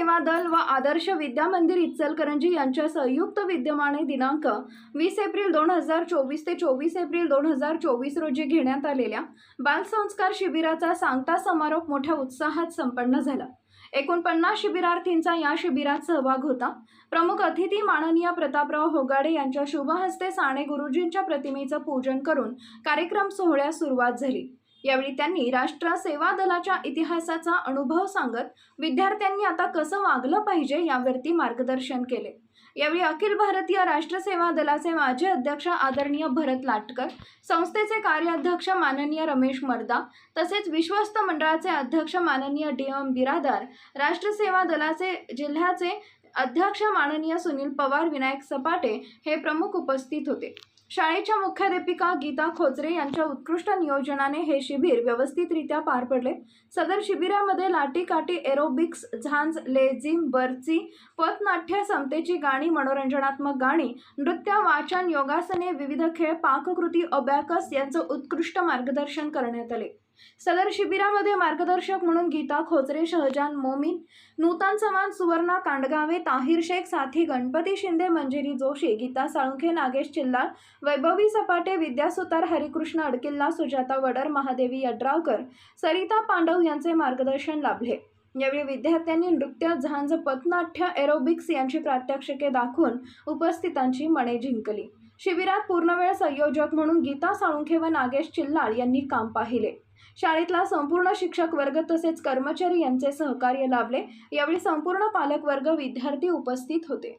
सेवा दल व आदर्श विद्या मंदिर इचलकरंजी यांच्या संयुक्त विद्यमाने दिनांक वीस एप्रिल दोन हजार चोवीस ते चोवीस एप्रिल दोन हजार चोवीस रोजी घेण्यात आलेल्या बालसंस्कार शिबिराचा सांगता समारोप मोठ्या उत्साहात संपन्न झाला. एकूण पन्नास शिबिरार्थींचा या शिबिरात सहभाग होता. प्रमुख अतिथी माननीय प्रतापराव होगाडे यांच्या शुभहस्ते साने गुरुजींच्या प्रतिमेचं पूजन करून कार्यक्रम सोहळ्यास सुरुवात झाली. यावेळी त्यांनी राष्ट्र सेवा दलाच्या इतिहासाचा अनुभव सांगत विद्यार्थ्यांनी आता कसं वागलं पाहिजे यावरती मार्गदर्शन केले. यावेळी अखिल भारतीय राष्ट्र सेवा दलाचे माजी अध्यक्ष आदरणीय भरत लाटकर संस्थेचे कार्याध्यक्ष माननीय रमेश मर्दा तसेच विश्वस्त मंडळाचे अध्यक्ष माननीय डी एम बिरादार राष्ट्र सेवा दलाचे जिल्ह्याचे अध्यक्ष माननीय सुनील पवार विनायक सपाटे हे प्रमुख उपस्थित होते. शाळेच्या मुख्याध्यापिका गीता खोचरे यांच्या उत्कृष्ट नियोजनाने हे शिबिर व्यवस्थितरित्या पार पडले. सदर शिबिरामध्ये लाटीकाटी एरोबिक्स झांज लेझिम बर्ची पथनाट्य समतेची गाणी मनोरंजनात्मक गाणी नृत्य वाचन योगासने विविध खेळ पाककृती अबॅकस यांचं उत्कृष्ट मार्गदर्शन करण्यात आले. सदर शिबिरामध्ये मार्गदर्शक म्हणून गीता खोचरे शहजान मोमीन नूतन चव्हाण सुवर्णा कांडगावे ताहिर शेख साथी गणपती शिंदे मंजिरी जोशी गीता साळुंखे नागेश चिल्लाळ वैभवी सपाटे विद्या सुतार हरिकृष्ण अडकिल्ला सुजाता वडर महादेवी यड्रावकर सरिता पांडव यांचे मार्गदर्शन लाभले. यावेळी विद्यार्थ्यांनी नृत्य झांज पथनाट्य एरोबिक्स यांची प्रात्यक्षिके दाखवून उपस्थितांची मने जिंकली. शिबिरात पूर्णवेळ संयोजक म्हणून गीता साळुंखे व नागेश चिल्लाळ यांनी काम पाहिले. शाळेतला संपूर्ण शिक्षक वर्ग तसेच कर्मचारी यांचे सहकार्य लाभले. यावेळी संपूर्ण पालक वर्ग विद्यार्थी उपस्थित होते.